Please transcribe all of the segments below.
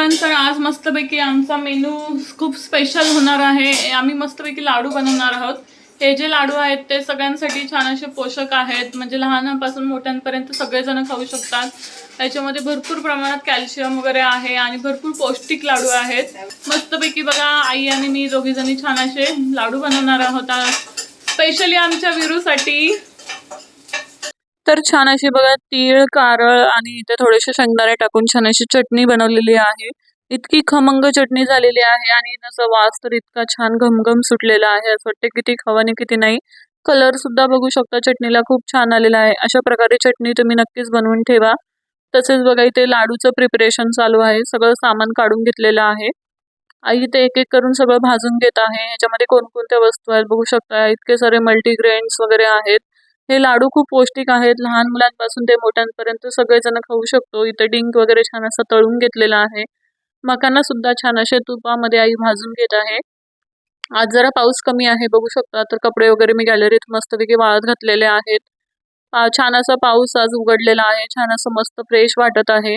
मस्तपैकी आमचा मेनू खूप स्पेशल होणार आहे. आम्ही मस्तपैकी लाडू बनवणार आहोत. हे जे लाडू आहेत ते सगळ्यांसाठी छान असे पोषक आहेत. म्हणजे लहानांपासून मोठ्यांपर्यंत सगळेजण खाऊ शकतात. त्याच्यामध्ये भरपूर प्रमाणात कॅल्शियम वगैरे आहे आणि भरपूर पौष्टिक लाडू आहेत. मस्तपैकी बघा आई आणि मी दोघीजणी छान असे लाडू बनवणार आहोत स्पेशली आमच्या विरूसाठी तर छान अशी बघा तीळ कारळ आणि इथे थोडेसे शेंगदाणे टाकून छान अशी चटणी बनवलेली आहे. इतकी खमंग चटणी झालेली आहे आणि त्याचा वास तर इतका छान घमघम सुटलेला आहे. असं वाटतं किती खवानी किती नाही. कलर सुद्धा बघू शकता चटणीला खूप छान आलेला आहे. अशा प्रकारे चटणी तुम्ही नक्कीच बनवून ठेवा. तसेच बघा इथे लाडूचं प्रिपरेशन चालू आहे. सगळं सामान काढून घेतलेलं आहे. आई इथे एक एक करून सगळं भाजून घेत आहे. ह्याच्यामध्ये कोणकोणत्या वस्तू आहेत बघू शकता. इतके सारे मल्टीग्रेन्स वगैरे आहेत. हे लाडू खूप पौष्टिक आहेत. लहान मुलांपासून ते मोठ्यांपर्यंत सगळेजण खाऊ शकतो. इथं डिंक वगैरे छान असं तळून घेतलेला आहे. मकांना सुद्धा छान असे तुपामध्ये आई भाजून घेत आहे. आज जरा पाऊस कमी आहे बघू शकता. तर कपडे वगैरे मी गॅलरीत मस्तपैकी वाळत घातलेले आहेत. छान असा पाऊस आज उघडलेला आहे. छान असं मस्त फ्रेश वाटत आहे.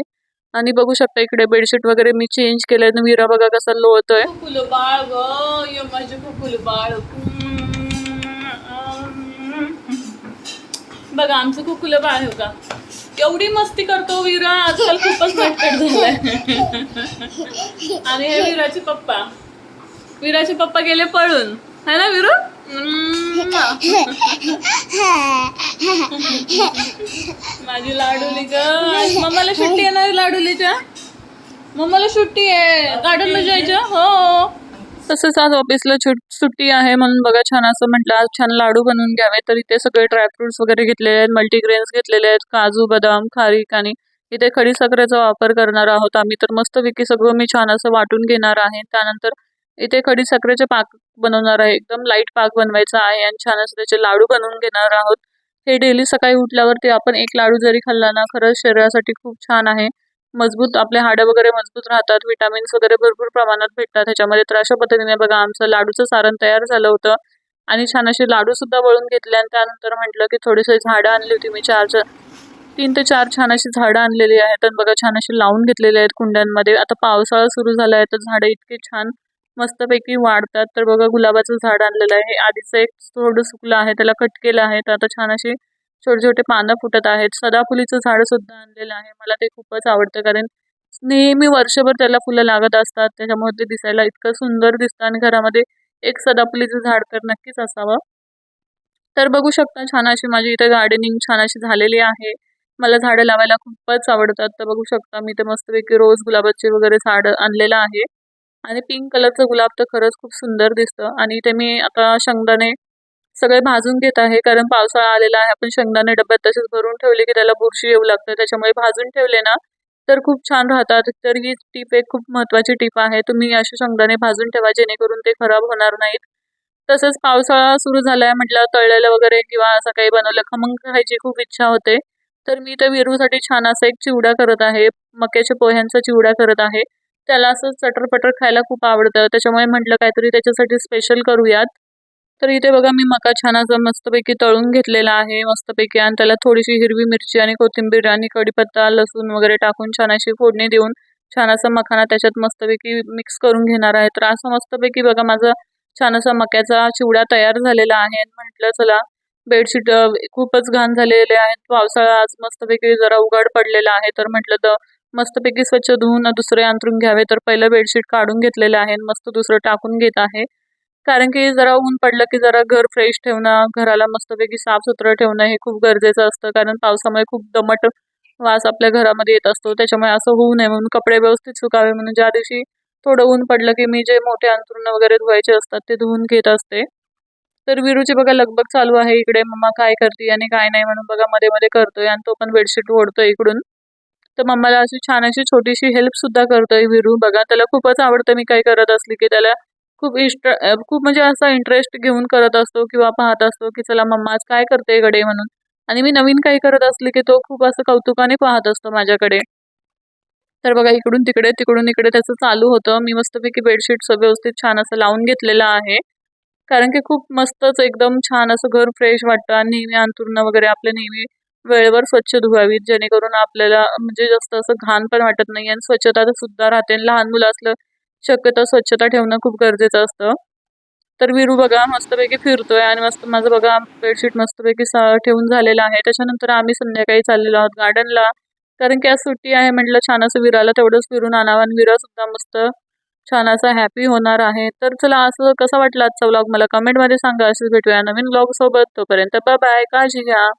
आणि बघू शकता इकडे बेडशीट वगैरे मी चेंज केले विरा बघा कसा लोळतोय. फुलबाळ ग. माझे फुलबाळ. बघा आमचं कुकुलं बाळ आहे का एवढी मस्ती करतो विरा आजकाल खूपच नटकट झालाय. आणि हे विराचे पप्पा. विराचे पप्पा गेले पळून. है ना विरू? माझी लाडूली ग. मम्माला सुट्टी आहे ना लाडूलीच्या? मम्माला सुट्टी आहे. गार्डनमध्ये जायचं? हो. तसंच आज ऑफिसला सुट्टी आहे म्हणून बघा छान असं म्हटलं. आज छान लाडू बनवून घ्यावे. तर इथे सगळे ड्रायफ्रुट्स वगैरे घेतलेले आहेत. मल्टीग्रेन्स घेतलेले आहेत. काजू बदाम खारीक आणि इथे खडी साखरेचा वापर करणार आहोत आम्ही. तर मस्तपैकी सगळं मी छान असं वाटून घेणार आहे. त्यानंतर इथे खडी साखरेचे पाक बनवणार आहे. एकदम लाइट पाक बनवायचा आहे आणि छान असं त्याचे लाडू बनवून घेणार आहोत. हे डेली सकाळी उठल्यावरती आपण एक लाडू जरी खाल्ला ना खरंच शरीरासाठी खूप छान आहे. मजबूत आपले हाडं वगैरे मजबूत राहतात विटामिन्स वगैरे भरपूर प्रमाणात भेटतात. ह्याच्यामध्ये तर अशा पद्धतीने बघा आमचं लाडूचं सारण तयार झालं होतं. आणि छान असे लाडू सुद्धा वळून घेतले आणि त्यानंतर म्हटलं की थोडीशी झाडं आणली होती मी चार तीन ते चार छान अशी झाडं आणलेली आहेत आणि बघा छान अशी लावून घेतलेली आहेत कुंड्यांमध्ये. आता पावसाळा सुरू झाला आहे तर झाडं इतकी छान मस्तपैकी वाढतात. तर बघा गुलाबाचं झाड आणलेलं आहे. आधीचं एक थोडं सुकलं आहे त्याला कट केलं आहे. तर आता छान अशी छोटे छोटे पानं फुटत आहेत. सदाफुलीचं झाड सुद्धा आणलेलं आहे. मला ते खूपच आवडतं कारण नेहमी वर्षभर त्याला फुलं लागत असतात. त्याच्यामुळे ते दिसायला इतकं सुंदर दिसतं आणि घरामध्ये एक सदाफुलीचं झाड तर नक्कीच असावं. तर बघू शकता छान अशी माझी इथे गार्डनिंग छान अशी झालेली आहे. मला झाडं लावायला खूपच आवडतात. तर बघू शकता मी ते मस्तपैकी रोज गुलाबाचे वगैरे झाड आणलेलं आहे. आणि पिंक कलरचं गुलाब तर खरंच खूप सुंदर दिसतं. आणि इथे मी आता शेंगदाणे सगळे भाजून घेत आहे कारण पावसाळा आलेला आहे. आपण शेंगदाणे डब्यात तसेच भरून ठेवले की त्याला बुरशी येऊ लागते. त्याच्यामुळे भाजून ठेवले ना तर खूप छान राहतात. तर ही टीप एक खूप महत्वाची टीप आहे. तुम्ही असे शेंगदाणे भाजून ठेवा जेणेकरून ते खराब होणार नाहीत. तसंच पावसाळा सुरू झालाय म्हटलं तळलेलं वगैरे किंवा असं काही बनवलं खमंग खायची खूप इच्छा होते. तर मी ते विरूसाठी छान असा एक चिवडा करत आहे. मक्याच्या पोह्यांचा चिवडा करत आहे. त्याला असं चटरपटर खायला खूप आवडतं. त्याच्यामुळे म्हटलं काहीतरी त्याच्यासाठी स्पेशल करूयात. तर इथे बघा मी मका छान असं मस्तपैकी तळून घेतलेला आहे मस्तपैकी. आणि त्याला थोडीशी हिरवी मिरची आणि कोथिंबीर आणि कढीपत्ता लसूण वगैरे टाकून छान अशी फोडणी देऊन छान असा मखाना त्याच्यात मस्तपैकी मिक्स करून घेणार आहे. तर असं मस्तपैकी बघा माझा छान असा मक्याचा चिवडा तयार झालेला आहे. आणि म्हटलं चला बेडशीट खूपच घाण झालेले आहेत. पावसाळा आज मस्तपैकी जरा उघड पडलेला आहे. तर म्हटलं तर मस्तपैकी स्वच्छ धुवून दुसरे अंतरून घ्यावे. तर पहिलं बेडशीट काढून घेतलेलं आहे मस्त दुसरं टाकून घेत आहे. कारण की जरा ऊन पडलं की जरा घर फ्रेश ठेवणं घराला मस्तपैकी साफसुथरं ठेवणं हे खूप गरजेचं असतं. कारण पावसामुळे खूप दमट वास आपल्या घरामध्ये येत असतो. त्याच्यामुळे असं होऊ नये म्हणून कपडे व्यवस्थित सुकावे म्हणून ज्या दिवशी थोडं ऊन पडलं की मी जे मोठे अंतरुण वगैरे धुवायचे असतात ते धुवून घेत असते. तर विरूची बघा लगबग चालू आहे इकडे. मम्मा काय करते आणि काय नाही म्हणून बघा मध्ये मध्ये करतोय आणि तो पण बेडशीट ओढतोय इकडून. तर मम्माला अशी छान अशी छोटीशी हेल्प सुद्धा करतोय विरू. बघा त्याला खूपच आवडतं मी काय करत असली की त्याला खूप इष्ट खूप म्हणजे असा इंटरेस्ट घेऊन करत असतो किंवा पाहत असतो की चला मम्मा आज काय करते गडे म्हणून. आणि मी नवीन काही करत असले की तो खूप असं कौतुकाने पाहत असतो माझ्याकडे. तर बघा इकडून तिकडे तिकडून इकडे त्याचं चालू होतं. मी मस्तपैकी बेडशीट व्यवस्थित छान असं लावून घेतलेलं आहे. कारण की खूप मस्तच एकदम छान असं घर फ्रेश वाटतं आणि नेहमी अंतुरणं वगैरे आपले नेहमी वेळेवर स्वच्छ धुवावीत. जेणेकरून आपल्याला म्हणजे जास्त असं घाण पण वाटत नाही आणि स्वच्छता सुद्धा राहते. लहान मुलं असलं शक्यतो स्वच्छता ठेवणं खूप गरजेचं असतं. तर विरू बघा मस्तपैकी फिरतोय आणि मस्त माझं बघा बेडशीट मस्तपैकी स- ठेवून झालेलं आहे. त्याच्यानंतर आम्ही संध्याकाळी चाललेलो आहोत गार्डनला. कारण की आज सुट्टी आहे म्हटलं छान असं विराला तेवढंच फिरून आणावं आणि विरा सुद्धा मस्त छान असा हॅपी होणार आहे. तर चला असं कसं वाटलं आजचा व्लॉग मला कमेंटमध्ये सांगा. असंच भेटूया नवीन व्लॉग सोबत. तोपर्यंत बाय काळजी घ्या.